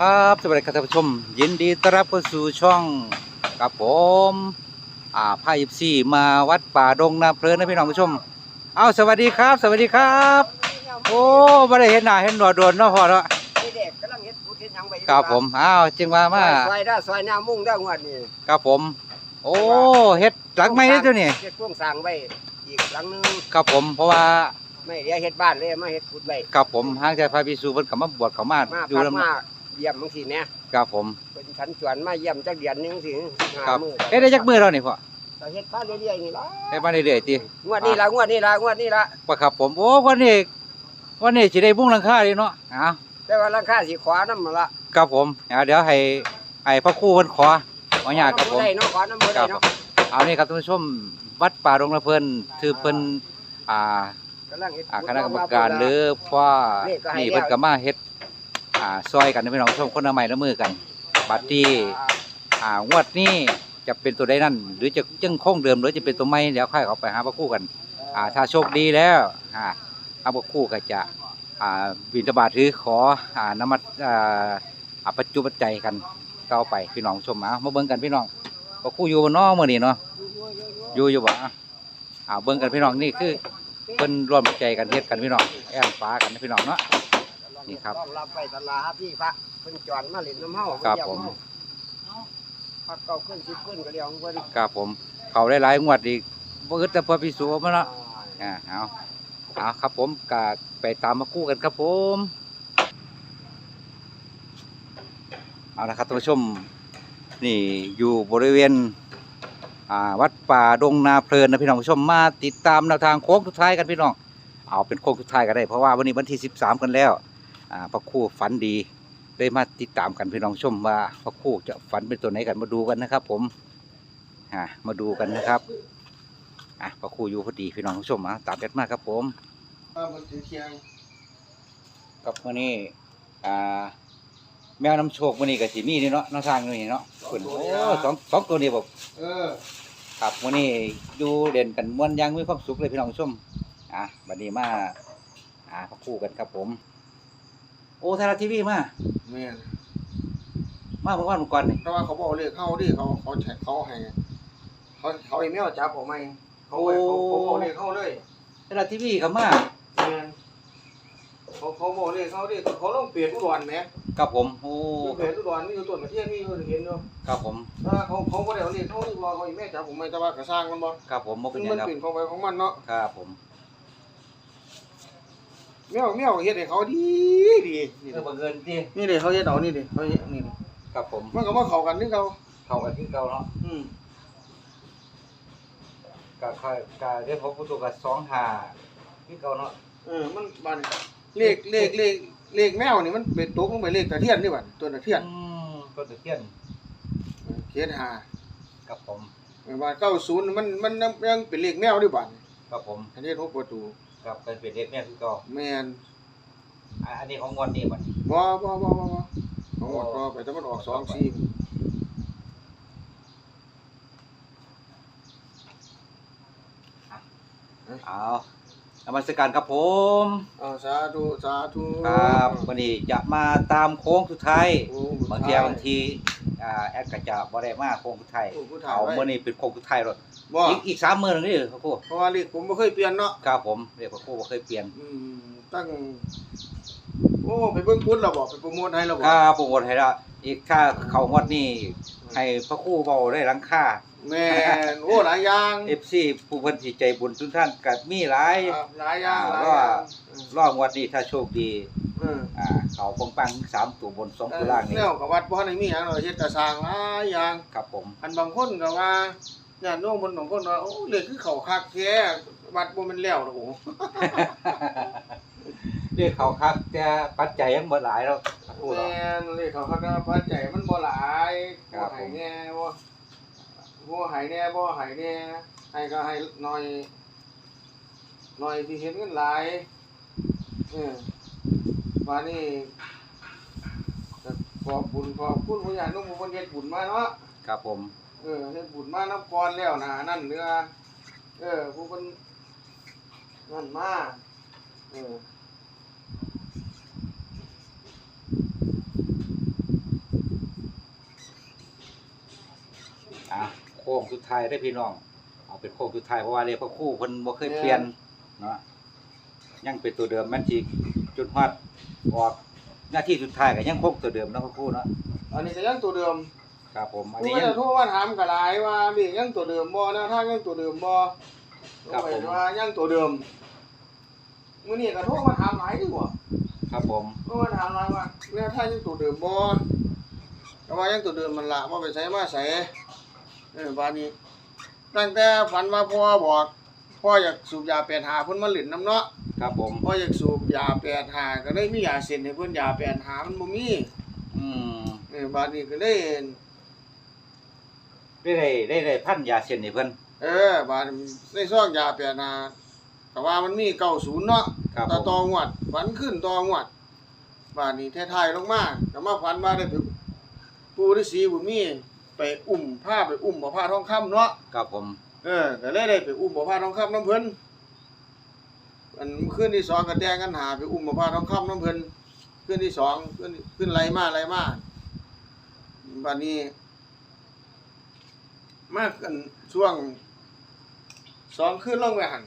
ครับสวัสดีครับท่านผู้ชม ยินดีต้อนรับเข้าสู่ช่องกับผมอ่าพายิบซี่มาวัดป่าดงนาเพลินนะพี่น้องผู้ชม เอาสวัสดีครับ สวัสดีครับ โอ้ไม่ได้เห็นหน้าเห็นหนวดโดนเนาะพ่อเนาะนี่เด็กกำลังเฮ็ดพุทธเฮ็ดหยังไปอยู่ครับผมอ้าวจึงว่ามาซอยได้ซอยหน้ามุ่งได้งวดนี้ครับผม โอ้เฮ็ดหลังไม่ได้ตัวนี่เฮ็ดพ่วงสร้างไว้อีกหลังหนึงครับผมเพราะว่าไม่เดี๋ยวเฮ็ดบ้านเลยมาเฮ็ดพุทธไว้ครับผมห้างใจพระพิสูจน์เพิ่นก็มาบวชเขามามาอยู่พักนำมา เยี่ยมจังซี่แหน่ครับผมเพิ่นฉันชวนมาเยี่ยมจักเดือนหนึงสิหาครับมื้อเฮ็ดได้จักมือแล้วนี่พ่อก็เฮ็ดบ้านเรื่อยๆนี่ล่ะเฮ็ดมาเรื่อยๆติงวดนี้ล่ะงวดนี้ล่ะงวดนี้ล่ะว่าครับผมโอ้วันนี้วันนี้สิได้บุ้งหลังคาดีเนาะอ้าวแต่ว่าราคาสิขวานำละครับผมอ่าเดี๋ยวให้ให้พระครูเพิ่นขอขออนุญาตครับผม ได้เนาะขอนำบ่ครัได้บเนาะเอานี่ครับท่านผู้ชมวัดป่าดงละเพิ่นถือเพิ่นอ่ากำลังเฮ็ด อ่าพุทธคณะกรรมการหรือว่านี่ก็ให้นี่แล้วเพิ่นก็มาเฮ็ด อ่าซอยกันนะพี่น้องชมคนละไม้ละมือกันบัดนี้อ่างวดนี้จะเป็นตัวใดนั่น หรือจะยังคงเดิมหรือจะเป็นตัวใหม่เดี๋ยวค่อยเขาไปหาพระครูกันอ่าถ้าโชคดีแล้วอ่าพระครูก็จะอ่าบิณฑบาตถือขออ่านมัสอ่าอ่าปัจจุบันใจยกันต่อไปพี่น้องชมเอามาเบิ่งกันพี่น้องพระครูอยู่บนน้อมื้อนี้เนาะอยู่อยู่บ่อะอ่าเบิ่งกันพี่น้องนี่คือเพิ่นร่วมใจกันเฮ็ดกันพี่น้องแอมฟ้ากันนะพี่น้องเนาะ นี่ครับต้อนรับไปตลาดที่พระเพิ่นจวนมาเล่นน้ำเฮาครับเยี่ยผมเฮาพักเก่าขึ้นสิบขึ้นก็เรียกของเพิ่นครับผม เขาหลายๆงวดอีกบ่อึดแต่พอพิสูจน์มาเนาะอ่าเอาเอาครับผมกะไปตามมาคู่กันครับผม เอาละครับท่านผู้ชมนี่อยู่บริเวณอ่าวัดป่าดงนาเพลินนะพี่น้องผู้ชมมาติดตามแนวทางโค้งสุดท้ายกันพี่น้อง เอาเป็นโค้งสุดท้ายก็ได้เพราะว่าวันนี้วันที่ 13 กันแล้วอ่า พระคู่ฝันดีเลยมาติดตามกันพี่น้องชมว่าพระคู่จะฝันเป็นตัวไหนกันมาดูกันนะครับ ผมอ่ามาดูกันนะครับอะพระครูอยู่พอดีพี่น้องผู้ชมอะตามเด็ดมากครับผมกับวันนี้อ่าแมวน้ำโชควันนี้กับสีมีนี่เนาะน้องสร้างนี่เนาะเพิ่นโอ้สองสองตัวนี้บอกเออครับวันนี้อยู่เด่นกันม่วนยังมีความสุขเลยพี่น้องชมอะวันนี้มาอ่าพระครูกันครับผม โอ้ไทยรัฐทีวีมาแม่นมาเมื่อวานเมื่อก่อนนี่แต่ว่าเขาบอกเลขเข้าดิเขาเขาแฉเขาให้เขาเขาไอ้แมวจับออกมาเองเขาไปเขาเขาบอกเลขเข้าเลยไทยรัฐทีวีครับมาแม่นเขาเขาบอกเลขเข้าดิเขาต้องเปลี่ยนทุกวันไหมครับผมโอ้เปลี่ยนทุกวันนี่คือต้นกระเทียมนี่คือเห็นอยู่ครับผมถ้าเขาเขาก็ได้เอาเลขเข้าดิว่าเขาไอ้แม่จับผมไม่แต่ว่ากระสร้างมันบ่ครับผมบ่เป็ซึ่นงหยัมังนครับเป็นของไปของมันเนาะครับผม แมวแมวเฮ็ดให้เขาดีดีนี่เออบังเอิญที่นี่เด้เขาเฮ็ดเอานี่เด้เขาเฮ็ดนี่เด้ครับผมมันก็มาเข้ากันนี่เขาเข้ากันที่เก่าเนาะอืมกะค่อยกะเรียกพระพุทธกับสองหาที่เก่าเนาะเออมันบัดนเลขเลขเลขเลขแมวนี่มันเป็นตกลงไปเลขตะเทียนนี่บัดตัวตะเทียนอืมต้นตะเคียนเขียนหากับผมบาทเก้าศูนย์มันมันยังเป็นเลขแมวด้วยบัตรกับผมอันนี้หกประตู กับเป็นเป็นเด็กแม่คือเก่าแมนอะอันนี้ของงวดนี้บัดนี้บ่บ่บ่บ่บ่ของหมดก็ไปแต่มันออกสองสี่เอาน มัสการครับผมอ่าสาธุสาธุครับวันนี้จะมาตามโค้งสุดท้ายโอ้บางทีบางทีอ่าแอดก็จะบ่ได้มาโค้งสุดท้ายโอ้ผู้ถ่ายเอาไว้มื้อนี้เป็นโค้งสุดท้ายรถบ่อีกอีกสามมื้อนึงนี่ครับครูเพราะว่าเลขผมบ่เคยเปลี่ยนเนาะครับผมเรียกพระครูบ่เคยเปลี่ยนอืมตั้งโอ้ไปเบิ่งพุทธแล้วบ่ไปโปรโมทให้แล้วบ่ถ้าโปรโมทให้ละอีกถ้าเขางวดนี้ให้พระครูเว้าได้หลังค่า แม่นโอ้หลายอย่าง FC ผู้เพิ่นสิใจบุญทุกท่านก็มีหลาย ครับหลายอย่างหลายว่าอย่างรอบงวดนี้ถ้าโชคดี เอออ่า เขาปังๆสามตัวบนสองตัวล่างนี่แล้วกับวัดบ่ทันได้มีหยังดอกเฮ็ดแต่สร้างหลายอย่าง ครับผม อันบางคนก็ว่าญาติโยมเพิ่นบางคนว่าโอ้เลขคือเขาคักแท้วัดบ่แม่นแล้วดอกโอ้เรียกเขาคักแต่ปัจจัยยังบ่หลายแล้วพูดหรอก แม่นเลขเขาคักนะปัจจัยมันบ่หลายครับให้แน่บ่ บ่ให้แน่บ่ให้แน่ให้ก็ให้น้อยน้อยที่เห็นเงินหลายเออว่านี่ก็ขอบบุญขอบคุณผู้ใหญ่นุ่มผู้เพิ่นเฮ็ดบุญมาเนาะครับผม เออเฮ็ดบุญมาน้ำก่อนแล้วนะนั่นเนื้อเออผู้เพิ่นนั่นมาเออ สุดท้ายได้อพี่น้อง เอาเป็นโค้งสุดท้ายเพราะว่าเลขพระคู่เพิ่นบ่เคยเปลี่ยนเนาะยังเป็นตัวเดิมแม่นสิจุดฮอดออกหน้าที่สุดท้ายก็ยังคงตัวเดิมเนาะพระคู่เนาะอันนี้ก็ยังตัวเดิมครับผมอันผู้นี้ก็ยัง จะโทรมาถามก็หลายว่าเรียกยังตัวเดิมบ่แนวทางยังตัวเดิมบ่ครับผมโอ้ยว่ายังตัวเดิมมื้อนี้ก็โทรมาถามหลายดีกว่าครับผมโทรมาถามหลายว่าแนวทางยังตัวเดิมบ่ก็ว่ายังตัวเดิมมันละว่าไปใส่มาใส่เออบัดนี้ ตั้งแต่ฝันว่าพ่อบอกพ่ออยากสูบยาแปดหาเพิ่นมาเล่นน้ำเนาะครับผม พ่ออยากสูบยาแปดหาก็เลยมียาเส้นให้เพิ่นยาแปดหามันบ่มีอืมเออบาดนี้ก็เลย ได้ได้ได้ได้พันยาเส้นให้เพิ่น เออบาดในซองยาแปดหาก็ว่ามันมี90เนาะครับต่อผต่อมงวดฝันขึ้นต่องวดบาดนี้ท้ายๆลงมาก็มาฝันว่าได้ไปปู่ฤาษีบุญมี ไปอุ้มผ้าไปอุ้มบ่ผ้าทองคำเนาะครับผม เออก็เลยได้ไปอุ้มบ่ผ้าทองคำน้ำเพิ่นอันคืนที่สองก็แต่งกันหาไปอุ้มบ่ผ้าทองคำน้ำเพิ่นคืนที่สองขึ้นขึ้นไหลมาไหลมาบัดนี้ มากันช่วงสองคืนลงไปหัน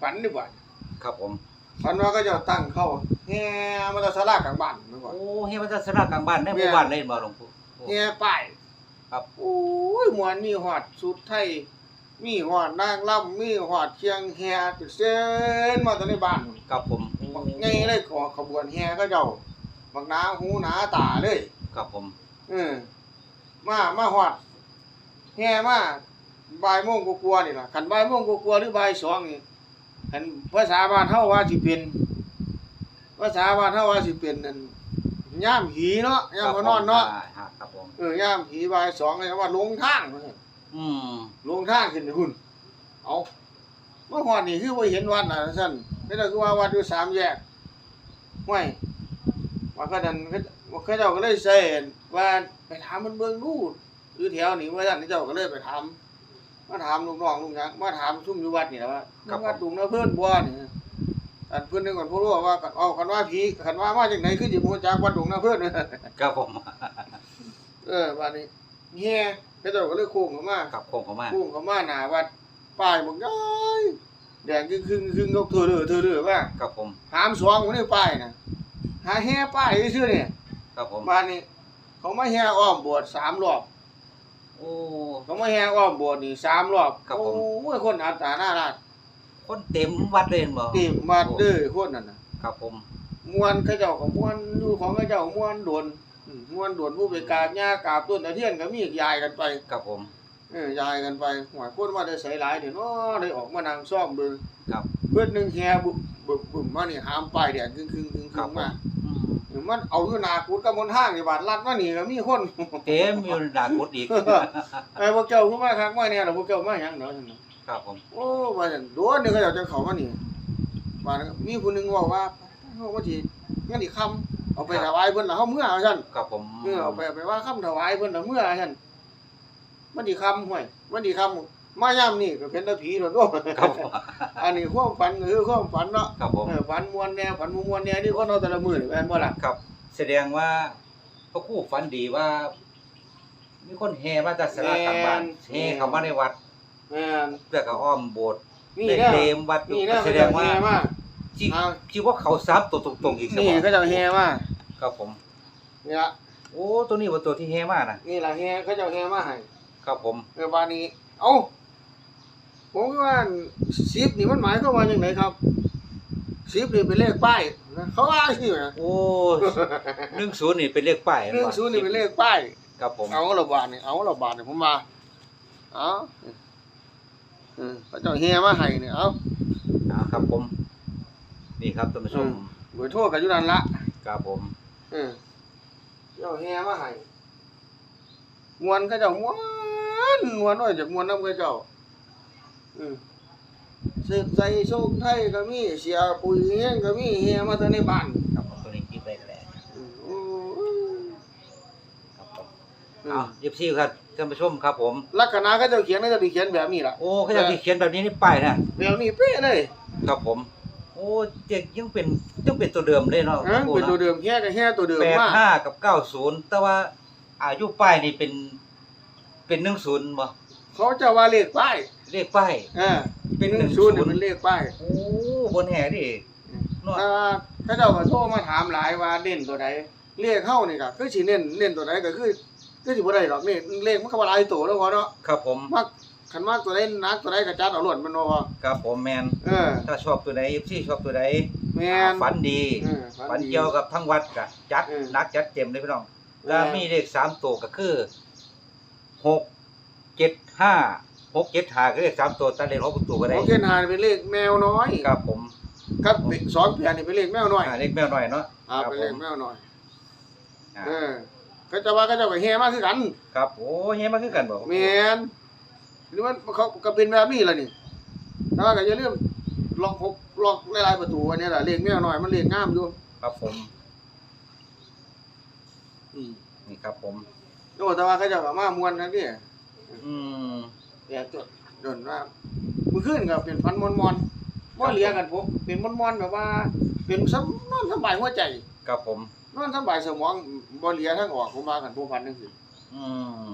ฝันดีกว่าครับผม ฝันว่าก็จะตั้งเข้าแห่มาตะสลากลางบ้านดีกว่าโอ้เฮ็ดมันจะสระกลางบ้านในหมู่บ้านเลยบ่หลวงปู่โอ้แห่ป้าย ครับโอ้ยมวนมีหอดสุดไทย มีหอดนางล่ำมีหอดเชียงแห่ติดเส้นมาตอนในบ้านครับผมไงเลยขอขบวนแห่ก็เจ้าบักหนาหูหนาตาเลยครับผมเออมามาหอดแห่มาบ่ายโมงกว่าๆนี่ล่ะคันบ่ายโมงกว่าๆหรือบ่ายสองนี่คันภาษาบ้านเฮาว่าสิเป็นภาษาบ้านเฮาว่าสิเป็นนั่น ย่ามหีเนาะย่ามพอนอนเนาะครับครับผมเออย่ามหีบ่ายสองเลยว่าลงทางว่าซั่นอืมลงทางขึ้นไปหุ่นเอาเมื่อก่อนนี่คือบ่เห็นวัดน่ะซั่นไม่ได้คือว่าวัดอยู่สามแยกห้วยว่าก็ดันเขาว่าเขาเจ้าก็เลยเซ็นว่าไปถามมันเบิ่งดูอยู่แถวนี้ว่าซั่นเจ้าก็เลยไปถามมาถามลูกน้องลูกหยังมาถามซุ่มอยู่วัดนี่แหละว่าวัดดุงนะเพิ่นบ่นี่ อันเพิ่นนึงก่อนผู้รู้ว่าเอาคันว่าผีคันว่ามาจากไหนคือสิบ่รู้จักวัดดุงนะเพิ่นครับผมเออบัดนี้แฮ่เขาเจ้าก็เลยโค้งเข้ามาครับโค้งเข้ามาพุ่งเขามาหน้าวัดป้ายบอกย้อยแดงครึ่งครึ่งครึ่งยกเธอเด้อเธอเด้อว่าครับผมหามสองคนนี้ป้ายน่ะหาแห่ป้ายซื่อๆนี่ครับผมบ้านนี้ เขามาแห่อ้อมโบสถ์สามรอบโอ้เขามาแห่อ้อมโบสถ์นี่สามรอบครับผมโอ้ยคนอัตตาหน้าราด คนเต็มวัดเลยเห็นบ่เต็มวัดเด้อคนนั่นน่ะครับผม มวนเขาเจ้าก็มวนอยู่ของเขาเจ้ามวนโดนอืมมวนโดนผู้ไปกราบหญ้ากราบต้นตะเทียนก็มียายกันไป ครับผม เออยายกันไปหัวคนว่าได้ใส่หลายเดี๋ยวเนาะได้ออกมานั่งซ่อมเบิ่งครับเพื่อนหนึ่งแฮบุบบุบบุบมานี่หามป้ายแดงครึ่งครึ่งครึ่งคครัรึ่บงผมมาอืมมันเอาอยู่หนากุดกับบนห้างนี่บาดลัดมานี่ก็มีคน เต็มอยู่ด่านกุดอีก ไอ้พวกเจ้าขึ้นมาคักมาเนี่ยล่ะพวกเจ้ามาหยังเนาะซั่นน่ะ ครับผม โอ้ว่าซั่นโดนนี่ก็เจ้าจังเข้ามานี่บาดนั้นก็มีผู้หนึงเว้าว่าเฮาว่าสิงั้นอีกคำเอาไปถวายเพิ่นล่ะเฮาเมื่อว่าซั่นครับผมเออเอาไปเอาไปว่าคำถวายเพิ่นล่ะเมื่อว่าซั่นมันอีกคำห่วยมันอีกคำมายามนี่ก็เป็นตาผีโดดครับผมอันนี้ความฝันก็คือความฝันเนาะครับผม เออฝันมวนแน่ฝันบ่มวนแน่นี่คนเอาแต่ละมื้อนี่แม่นบ่ล่ะ ครับแสดงว่าพระครู่ฝันดีว่า มีคนแห่มาจากสระกลางบ้านแห่เข้ามาในวัด แม่นเพื่อเขาอ้อมโบสถ์นี่ได้แน่เต็มวัดอยู่นี่แน่แสดงว่าเขจะแห่มาที่อ่าที่ว่าเขาซับตัวตรงๆอีกใช่นี่ไหมเขาจะแห่มาครับผม นี่ล่ะโอ้ตัวนี้ว่าตัวที่แห่มากนะนี่ล่ะแห่เขาจะแห่มาให้ครับผม เออบาดนี้เอ้าผมคิดว่า10นี่มันหมายความว่าจังไดครับ10นี่เป็นเลขป้ายนะเขาว่าสิแหมโอ้หนึ่งศูนย์นี่เป็นเลขป้าย10นี่เป็นเลขป้าย ครับผม เอาละบาทนี่เอาละบาทนี่ผมมาเอา เออเขาเจะแห่มาให้นี่เอาอ่าครับผม นี่ครับท่านผู้ชมอืมเบอร์โทรก็อยู่นั่นละครับผมเออเจ้าแห่มาให้มวนเขาเจ้ามวนมวนน้อยจากมวนน้ำเขาเจ้าอืมเสกใส่โชคไทยก็มีเสียปุ๋ยเฮงก็มีแห่มาแต่ในบ้านครับผมตัวนี้คิดไปแล้วอืมโอ้ยครับผมอือ้ามวยิบซี่ครับ ท่านผู้ชมครับผม ลักษณะเขาเจ้าเขียนเขาเจะเขียนแบบนี้ล่ะ โอ้เขาจะเขียนแบบนี้ในป้ายนะแบบนี้เป๊ะเลย ครับผม โอ้เจ็กยังเป็นยังเป็นตัวเดิมเลยเนาะฮะเป็นตัวเดิมแห่ก็แห่ตัวเดิมแปดมากห้ากับเก้าศูนย์แต่ว่าอายุป้ายนี่เป็น เป็นหนึ่งศูนย์บ่เขาจะว่าเลขป้ายเลขป้าย เออเป็นหนึ่ง10ศูนย์เนี่ยเป็นเลขป้ายโอ้บนแห่ดิเนาะถ้าเขาเจ้าก็โทรมาถามหลายว่าเน้นตัวใดเลขเข้านี่ก็คือสิเน้นเน้นตัวใดก็คือ คือสิบ่ได้ดอกนี่เลขมันก็บ่หลายตัวแล้วพอเนาะครับผมมักคันมากตัวใดนักตัวใดก็จัดเอาล้วนมันบ่พอครับผมแมนเออ ถ้าชอบตัวใดซี่ชอบตัวใดแม่น ฝันดีเออฝันเกี่ยวกับทั้งวัดกะจัดเออหนักจัดเต็มเลยพี่น้องแม่แล้วมีเลขสามตัวก็คือหกเจ็ดห้าหกเจ็ดห้าก็เลขสามตัวตัดเลขหกตัวก็ได้ของเกณฑ์หานี่เป็นเลขแมวน้อยครับผมครับสองเพียนนี่เป็นเลขแมวน้อยอ่าเลขแมวหน่อยเนาะ อ่าครับเป็นผเลขมแมวน้อย อ่าเออ ก็จะว่าก็จะไปแห่มาคือกันครับโอ้เฮ้ยมาคือกันบ่แม่นหรือว่าเขาก็เป็นแบบนี้ล่ะนี่แต่ว่าก็อย่าลืมล็อกหกล็อกหลายๆประตูอันนี้ล่ะเลขแมวน้อยมันเลขงามอยู่ครับผมอืมนี่ครับผม โอ้แต่ว่าเขาเจะก็มามวนนะนี่อืมแต่จดจนว่ามื้อคืนก็เป็นพันมวนๆบ่เหลียกันผมเป็นมวนๆแบบว่า เป็นสำนอนสบายหัวใจ ครับผม นอนสบายสมองบ่เหลียทั้งออกผมว่ากันผู้พันจังซี่อื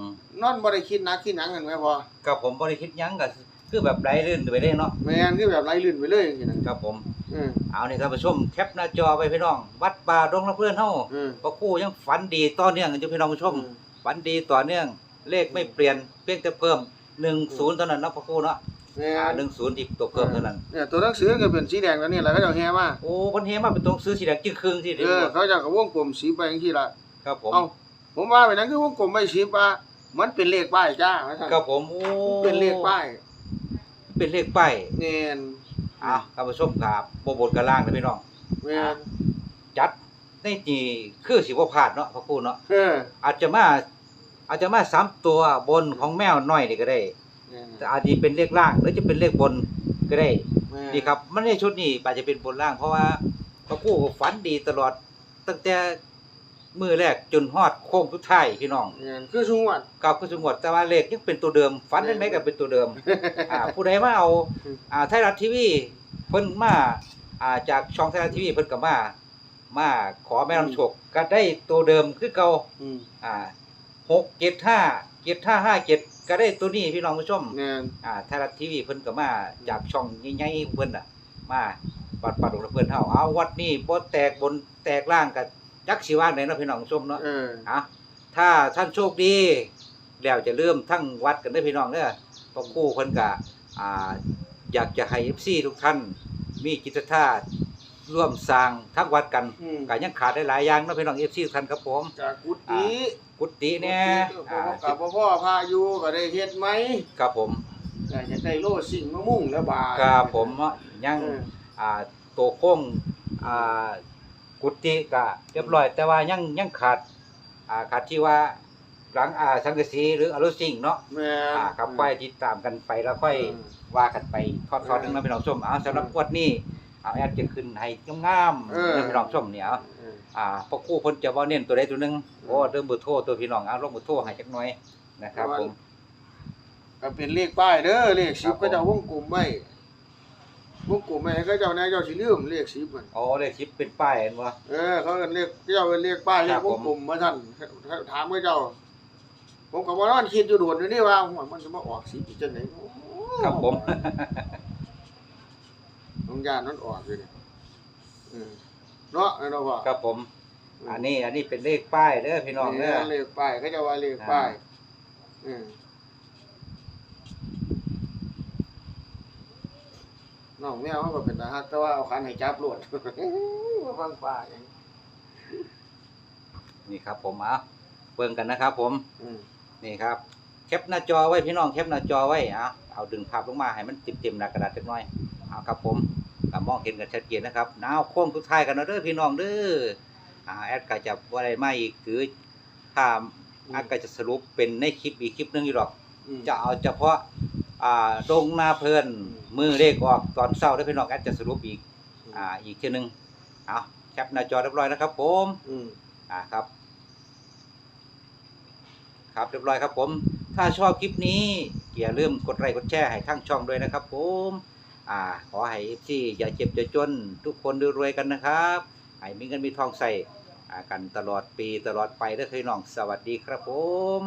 มนอนบ่ได้คิดหนักคิดหยังกันแม่พอครับผมบ่ได้คิดหยังก็คือแบบไร้ลื่นไปเลยเนาะแม่นคือแบบไหลลื่นไปเลยจังซี่นะครับผม เออเอานี่ท่านผู้ชมแคปหน้าจอไว้พี่น้อง วัดป่าดงละเพื่อนเฮาเออพระครู่ยังฝันดีต่อเนื่องกันอยู่พี่น้องผู้ชม ฝันดีต่อเนื่อง เลขไม่เปลี่ยนเพียงแต่เพิ่ม 10เท่านั้นเนาะพระครู่เนาะ แม่อ่าน10ที่ตัวเพิ่มเท่านั้น เนี่ยตัวหนังสือก็เป็นสีแดงแล้วนี่แหละเขาเจะแห่มาโอ้เพิ่นเฮมาเป็นตรงซื้อสีแดงจึงครึ่งที่เออเขาเจะก็วงกลมสีไปจังซี่ล่ะครับผม เอ้าผมว่าไปนั้นคือวงกลมไม่สีว่ามันเป็นเลขป้ายจ้าว่าซั่นครับผมโอ้เป็นเลขป้ายเป็นเลขป้ายแม่นอ้าวท่านผู้ชมครับบ่บนกระล่างนะพี่น้อง แม่นจัดในนี่คือสิบ่พลาดเนาะพระครู่เนาะ เอออาจจะมาอาจจะมาสามตัวบนของแมวน้อยนี่ก็ได้ แม่นแต่อาจจะเป็นเลขล่างหรือจะเป็นเลขบนก็ได้แม่นนี่ครับ มันในชุดนี้อาจจะเป็นบนล่าง เพราะว่าพระกู้ฝันดีตลอด ตั้งแต่มือแรกจนฮอดโค้งสุดท้ายพี่น้องแม่นคือสุงวัดกลับคือสงวดแต่ว่าเลขยังเป็นตัวเดิม ฝันได้ไหมก็เป็นตัวเดิมอ่าผู้ใดมาเอาอ่าไทยรัฐทีวีเพิ่นมาอ่าจากช่องไทยรัฐทีวีเพิ่นก็มามาขอแม่นำโชคก็ได้ตัวเดิมคือเก่าอืมอ่าหกเจ็ดห้าเจ็ดห้าห้าเจ็ด ก็ได้ตัวนี้พี่น้องผู้ชม แม่นอ่าไทยรัฐทีวีเพิ่นก็มาจากช่องใหญ่ๆเพิ่นน่ะ มาปัดปัดของเพิ่นเฮาเอาวัดนี้บ่แตกบนแตกล่างก็จักสิว่างได้เนาะพี่น้องผู้ชมเนาะเออ อะถ้าท่านโชคดีแล้วจะเริ่มทั้งวัดกันเด้อพี่น้องเด้อเพราะครู่เพิ่นก็อ่าอยากจะให้ FC ทุกท่านมีจิตศรัทธาร่วมสร้างทั้งวัดกันอืม ก็ยังขาดได้หลายอย่างเนาะพี่น้อง FC ทุกท่านครับผม จากกุฏิ กุฏิแน่อ่าอ่ากับพ่อพ่อพาอยู่ก็ได้เฮ็ดไหมครับผมอยากจะได้โลสิ่งมะมุ่งแล้วบาดครับผมเนาะยังเอออ่าโตโค้งอ่ากุฏิก็เรียบร้อย แต่ว่ายังยังขาดอ่าขาดที่ว่าหลังอ่าสังกะสีหรืออลูซิงเนาะแม่นอ่าครับค่อยติดตามกันไปแล้วค่อยว่ากันไปทอดๆนึงนะพี่น้องชมเอาสำหรับงวดนี้ เอาแอดจะขึ้นให้งามๆเออนะพี่น้องชมเนี่ยเอาเอออ่าพวกครู่เพิ่นจะบ่เน้นตัวใดตัวหนึงโอ้เริ่มเบอร์โทรตัวพี่น้องเอาลงเบอร์โทรให้จักหน่อยนะครับผม ก็เป็นเลขป้ายเด้อเลขครัสิบบผม ก็จะวงกลมไว้วงกลมไว้ให้เขาเจ้าแน่เจ้าสิลืมเลขสิบมันอ๋อเลขชิปเป็นป้ายเห็นบ่ เออเขาเอิ้นเลขเจ้าเอิ้นเลขป้ายเลครัขบวผงมกลมมาท่านถามเขาเจ้า ผมก็บ่นอนคิดอยู่โดดอยู่นี่ว่าหัวมันจะมาออกสิบอีกจังได๋ครับผม น้องยานนั่นออกเลยเนี่ยเออเนาะไอ้เนาะว่าครับผม อันนี้อันนี้เป็นเลขป้ายเด้อพี่น้องเด้อเลขป้ายเขาจะว่าเลขป้ายเออน้องแมวมันก็เป็นตาฮักแต่ว่าเอาคันให้จับโลดมาฟังป้ายอย่างนี่ครับ ผมเอาเบิ่งกันนะครับผมอืมนี่ครับ แคปหน้าจอไว้พี่น้องแคปหน้าจอไว้เอาเอาดึงภาพลงมาให้มันเต็มๆหน้ากระดาษจักหน่อยเอาครับผม ก็มองเห็นกันชัดเจนนะครับนาวโค้งสุดท้ายกันเนาะเด้อพี่น้องเด้ออ่าแอดก็จะบ่ได้มาอีกคือถ้าแอดก็จะสรุปเป็นในคลิปอีกคลิปหนึงอยู่หรอกอืมจะเอาเฉพาะอ่าดงนาเพลินมือเลขออกตอนเช้าเด้อพี่น้องแอดจะสรุปอีกอ่าอีกเทีนึงเอาแคปหน้าจอเรียบร้อยนะครับ ผมอืมอ่าครับ ครับเรียบร้อยครับผม ถ้าชอบคลิปนี้อย่าลืมกดไลค์กดแชร์ให้ทั้งช่องด้วยนะครับผม อ่าขอให้ที่อย่าเจ็บอย่าจน ทุกคนรวยๆกันนะครับให้มีเงินมีทองใส่อ่ากันตลอดปีตลอดไปเด้อพี่น้องสวัสดีครับผม